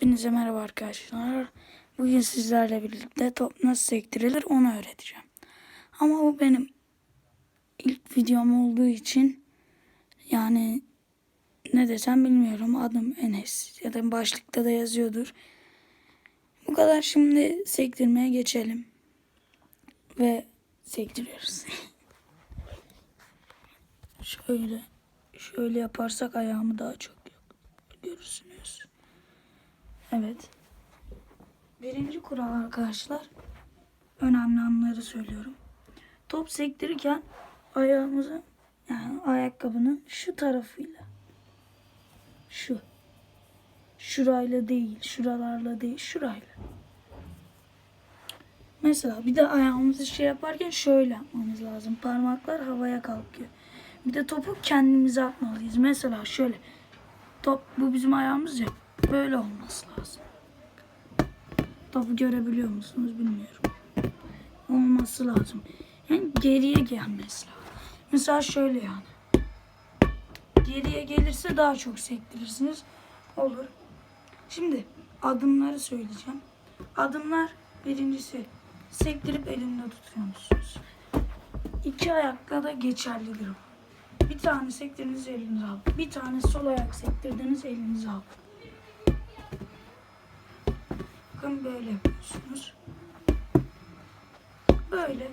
Hepinize merhaba arkadaşlar. Bugün sizlerle birlikte top nasıl sektirilir onu öğreteceğim. Ama bu benim ilk videom olduğu için yani ne desem bilmiyorum. Adım Enes ya da başlıkta da yazıyordur. Bu kadar şimdi sektirmeye geçelim. Ve sektiriyoruz. şöyle şöyle yaparsak ayağımı daha çok görürsünüz. Evet. Birinci kural arkadaşlar. Önemli anları söylüyorum. Top sektirirken ayağımızı yani ayakkabının şu tarafıyla şu şurayla değil, şuralarla değil, şurayla. Mesela bir de ayağımızı şey yaparken şöyle yapmamız lazım. Parmaklar havaya kalkıyor. Bir de topu kendimize atmalıyız. Mesela şöyle. Top bu bizim ayağımız ya. Böyle olması lazım. Topu görebiliyor musunuz bilmiyorum. Olması lazım. Yani geriye gelmesi lazım. Mesela şöyle yani. Geriye gelirse daha çok sektirirsiniz. Olur. Şimdi adımları söyleyeceğim. Adımlar birincisi sektirip elinde tutuyorsunuz. İki ayakla da geçerlidir bu. Bir tane sektirdiniz elinize al. Bir tane sol ayak sektirdiniz elinize al. Bakın böyle yapıyorsunuz. Böyle.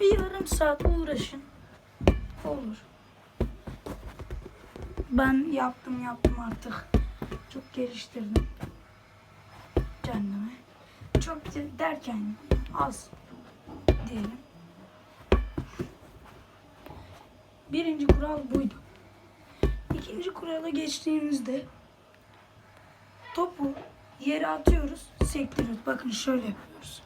Bir yarım saat uğraşın. Olur. Ben yaptım yaptım artık. Çok geliştirdim. Kendimi. Çok de- derken az diyelim. Birinci kural buydu. İkinci kurala geçtiğimizde topu yere atıyoruz, sektiriyoruz. Bakın şöyle yapıyoruz.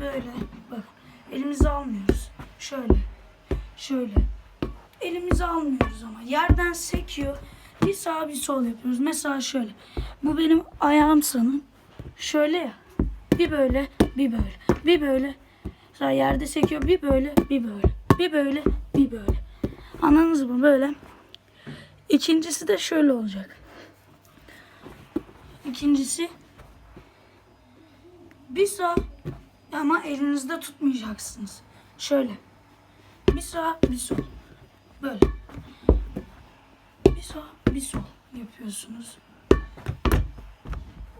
Böyle bak. Elimizi almıyoruz. Şöyle. Şöyle. Elimizi almıyoruz ama yerden sekiyor. Bir sağ bir sol yapıyoruz. Mesela şöyle. Bu benim ayağım sanın. Şöyle ya. Bir böyle, bir böyle. Bir böyle. Mesela yerde sekiyor. Bir böyle, bir böyle. Bir böyle, bir böyle. Anladınız mı? Böyle. İkincisi de şöyle olacak. İkincisi bir sağ ama elinizde tutmayacaksınız. Şöyle. Bir sağ, bir sol. Böyle. Bir sağ, bir sol yapıyorsunuz.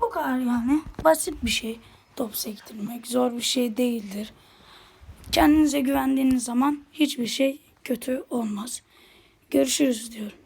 Bu kadar yani. Basit bir şey. Top sektirmek zor bir şey değildir. Kendinize güvendiğiniz zaman hiçbir şey kötü olmaz. Görüşürüz diyorum.